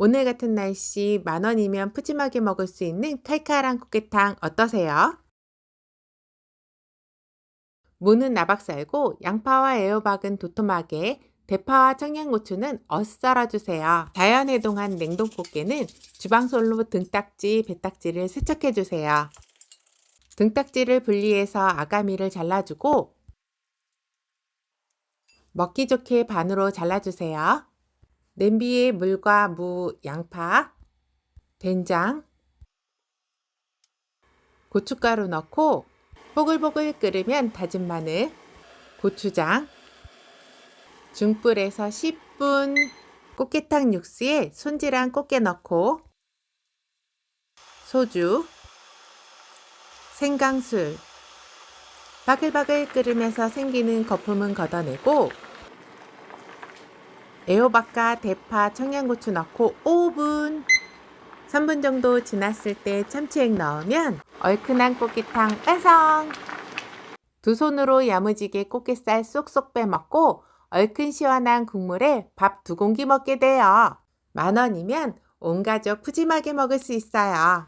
오늘 같은 날씨 만 원이면 푸짐하게 먹을 수 있는 칼칼한 꽃게탕 어떠세요? 무는 나박 썰고 양파와 애호박은 도톰하게 대파와 청양고추는 어슷 썰어주세요. 자연해동한 냉동 꽃게는 주방솔로 등딱지, 배딱지를 세척해주세요. 등딱지를 분리해서 아가미를 잘라주고 먹기 좋게 반으로 잘라주세요. 냄비에 물과 무, 양파, 된장, 고춧가루 넣고 보글보글 끓으면 다진 마늘, 고추장, 중불에서 10분 꽃게탕 육수에 손질한 꽃게 넣고 소주, 생강술, 바글바글 끓으면서 생기는 거품은 걷어내고 애호박과 대파, 청양고추 넣고 5분 3분 정도 지났을 때 참치액 넣으면 얼큰한 꽃게탕 완성! 두 손으로 야무지게 꽃게살 쏙쏙 빼먹고 얼큰 시원한 국물에 밥 두 공기 먹게 돼요. 만 원이면 온 가족 푸짐하게 먹을 수 있어요.